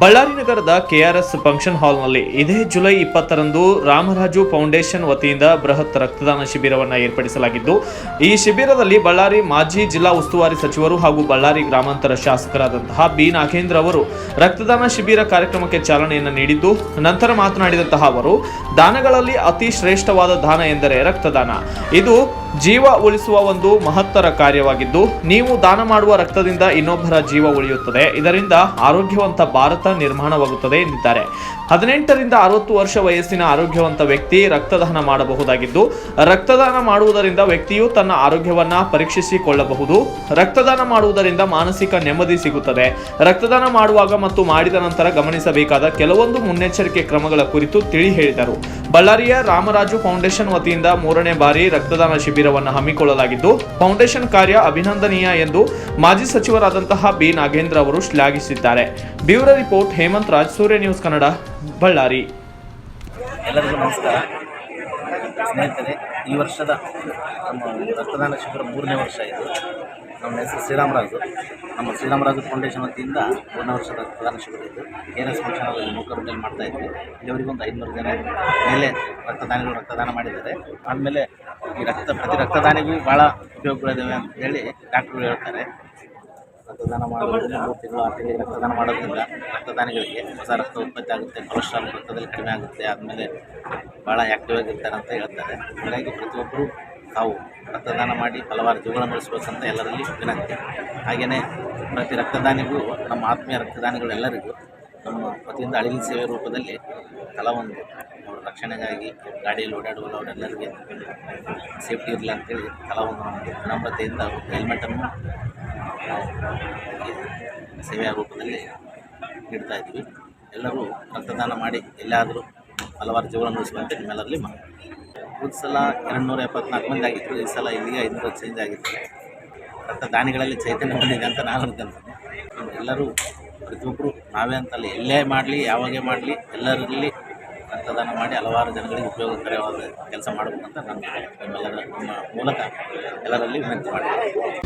ಬಳ್ಳಾರಿ ನಗರದ KRS function ಹಾಲ್ನಲ್ಲಿ ಇದೇ ಜುಲೈ ಇಪ್ಪತ್ತರಂದು ರಾಮರಾಜು ಫೌಂಡೇಶನ್ ವತಿಯಿಂದ ಬೃಹತ್ ರಕ್ತದಾನ ಶಿಬಿರವನ್ನು ಏರ್ಪಡಿಸಲಾಗಿದ್ದು, ಈ ಶಿಬಿರದಲ್ಲಿ ಬಳ್ಳಾರಿ ಮಾಜಿ ಜಿಲ್ಲಾ ಉಸ್ತುವಾರಿ ಸಚಿವರು ಹಾಗೂ ಬಳ್ಳಾರಿ ಗ್ರಾಮಾಂತರ ಶಾಸಕರಾದಂತಹ ಬಿ. ನಾಗೇಂದ್ರ ಅವರು ರಕ್ತದಾನ ಶಿಬಿರ ಕಾರ್ಯಕ್ರಮಕ್ಕೆ ಚಾಲನೆಯನ್ನು ನೀಡಿದ್ದು, ನಂತರ ಮಾತನಾಡಿದಂತಹ ಅವರು, ದಾನಗಳಲ್ಲಿ ಅತಿ ಶ್ರೇಷ್ಠವಾದ ದಾನ ಎಂದರೆ ರಕ್ತದಾನ. ಇದು ಜೀವ ಉಳಿಸುವ ಒಂದು ಮಹತ್ತರ ಕಾರ್ಯವಾಗಿದ್ದು, ನೀವು ದಾನ ಮಾಡುವ ರಕ್ತದಿಂದ ಇನ್ನೊಬ್ಬರ ಜೀವ ಉಳಿಯುತ್ತದೆ. ಇದರಿಂದ ಆರೋಗ್ಯವಂತ ಭಾರತ ನಿರ್ಮಾಣವಾಗುತ್ತದೆ ಎಂದಿದ್ದಾರೆ. ಹದಿನೆಂಟರಿಂದ ಅರವತ್ತು ವರ್ಷ ವಯಸ್ಸಿನ ಆರೋಗ್ಯವಂತ ವ್ಯಕ್ತಿ ರಕ್ತದಾನ ಮಾಡಬಹುದಾಗಿದ್ದು, ರಕ್ತದಾನ ಮಾಡುವುದರಿಂದ ವ್ಯಕ್ತಿಯು ತನ್ನ ಆರೋಗ್ಯವನ್ನ ಪರೀಕ್ಷಿಸಿಕೊಳ್ಳಬಹುದು. ರಕ್ತದಾನ ಮಾಡುವುದರಿಂದ ಮಾನಸಿಕ ನೆಮ್ಮದಿ ಸಿಗುತ್ತದೆ. ರಕ್ತದಾನ ಮಾಡುವಾಗ ಮತ್ತು ಮಾಡಿದ ನಂತರ ಗಮನಿಸಬೇಕಾದ ಕೆಲವೊಂದು ಮುನ್ನೆಚ್ಚರಿಕೆ ಕ್ರಮಗಳ ಕುರಿತು ತಿಳಿ ಹೇಳಿದರು. ಬಳ್ಳಾರಿಯ ರಾಮರಾಜು ಫೌಂಡೇಶನ್ ವತಿಯಿಂದ ಮೂರನೇ ಬಾರಿ ರಕ್ತದಾನ ಶಿಬಿರವನ್ನು ಹಮ್ಮಿಕೊಳ್ಳಲಾಗಿದ್ದು, ಫೌಂಡೇಶನ್ ಕಾರ್ಯ ಅಭಿನಂದನೀಯ ಎಂದು ಮಾಜಿ ಸಚಿವರಾದಂತಹ ಬಿ. ನಾಗೇಂದ್ರ ಅವರು ಶ್ಲಾಘಿಸಿದ್ದಾರೆ. Bureau report, Hemanth Raj, Surya news Kannada, Ballari. ಸ್ನೇಹಿತರೆ, ಈ ವರ್ಷದ ನಮ್ಮ ರಕ್ತದಾನ ಶಿಬಿರ ಮೂರನೇ ವರ್ಷ ಇದು. ನಮ್ಮ ಹೆಸರು ಶ್ರೀರಾಮರಾಜು. ನಮ್ಮ ಶ್ರೀರಾಮರಾಜು ಫೌಂಡೇಶನ್ ವತಿಯಿಂದ ಒಂದು ವರ್ಷದ ರಕ್ತದಾನ ಶಿಬಿರ ಇದು ಕೆ ಆರ್ ಎಸ್ ಮೂಕರದಲ್ಲಿ ಮಾಡ್ತಾ ಇದ್ವಿ. ಇಲ್ಲಿವರೆಗೂ ಒಂದು ಐನೂರು ಜನ ಮೇಲೆ ರಕ್ತದಾನಿಗಳು ರಕ್ತದಾನ ಮಾಡಿದ್ದಾರೆ. ಆದಮೇಲೆ ಈ ರಕ್ತ, ಪ್ರತಿ ರಕ್ತದಾನಿಗೂ ಭಾಳ ಉಪಯೋಗಗಳಿದ್ದಾವೆ ಅಂತ ಹೇಳಿ ಡಾಕ್ಟ್ರು ಹೇಳ್ತಾರೆ. ರಕ್ತದಾನ ಮಾಡೋದ್ರಿಂದ ಮೂರು ತಿಂಗಳು, ಆರು ರಕ್ತದಾನ ಮಾಡೋದ್ರಿಂದ ರಕ್ತದಾನಿಗಳಿಗೆ ಹೊಸ ರಕ್ತ ಉತ್ಪತ್ತಿ ಆಗುತ್ತೆ, ಕೊಲೆಸ್ಟ್ರಾಲ್ ರಕ್ತದಲ್ಲಿ ಕಡಿಮೆ ಆಗುತ್ತೆ, ಆದಮೇಲೆ ಭಾಳ ಆ್ಯಕ್ಟಿವ್ ಆಗಿರ್ತಾರೆ ಅಂತ ಹೇಳ್ತಾರೆ. ಹಾಗಾಗಿ ಪ್ರತಿಯೊಬ್ಬರು ತಾವು ರಕ್ತದಾನ ಮಾಡಿ ಹಲವಾರು ಜೀವಗಳನ್ನು ಉಳಿಸ್ಬೇಕಂತ ಎಲ್ಲರಲ್ಲಿ ವಿನಂತಿ. ಹಾಗೆಯೇ ಪ್ರತಿ ರಕ್ತದಾನಿಗೂ, ನಮ್ಮ ಆತ್ಮೀಯ ರಕ್ತದಾನಿಗಳೆಲ್ಲರಿಗೂ, ನಮ್ಮ ಪ್ರತಿಯಿಂದ ಅಳಿಲು ಸೇವೆ ರೂಪದಲ್ಲಿ ಕೆಲವೊಂದು ಅವರ ರಕ್ಷಣೆಗಾಗಿ ಗಾಡಿಯಲ್ಲಿ ಓಡಾಡುವಲ್ಲ ಅವರೆಲ್ಲರಿಗೆ ಸೇಫ್ಟಿ ಇರಲಿ ಅಂತೇಳಿ ಕೆಲವೊಂದು ನಮಗೆ ವಿನಮ್ರತೆಯಿಂದ ಹೆಲ್ಮೆಟನ್ನು ಸೇವೆಯ ರೂಪದಲ್ಲಿ ನೀಡ್ತಾ ಇದ್ವಿ ಎಲ್ಲರೂ ರಕ್ತದಾನ ಮಾಡಿ ಎಲ್ಲಾದರೂ ಹಲವಾರು ಜೀವನ ಉಳಿಸುವಂತೆ ನಿಮ್ಮೆಲ್ಲರಲ್ಲಿ ಮಾಡಿ ಹೋದ ಸಲ ಎರಡು ನೂರ ಎಪ್ಪತ್ನಾಲ್ಕು ಮಂದಿ ಆಗಿತ್ತು ಈ ಸಲ ಇಲ್ಲಿಗೆ ಐನೂರ ಚೇಂಜ್ ಆಗಿತ್ತು. ರಕ್ತದಾನಿಗಳಲ್ಲಿ ಚೈತನ್ಯ ಬಂದಿದೆ ಅಂತ ನಾನು ಅನ್ಕೊಂತೀನಿ. ಎಲ್ಲರೂ ಪ್ರತಿಯೊಬ್ಬರು ನಾವೇ ಅಂತಲ್ಲ, ಎಲ್ಲೇ ಮಾಡಲಿ, ಯಾವಾಗೇ ಮಾಡಲಿ, ಎಲ್ಲರಲ್ಲಿ ರಕ್ತದಾನ ಮಾಡಿ ಹಲವಾರು ಜನಗಳಿಗೆ ಉಪಯೋಗಕರವಾದ ಕೆಲಸ ಮಾಡಬೇಕಂತ ನಾನು ನಿಮ್ಮೆಲ್ಲರ ನಮ್ಮ ಮೂಲಕ ಎಲ್ಲರಲ್ಲಿ ವಿನಂತಿ ಮಾಡ್ತೀನಿ.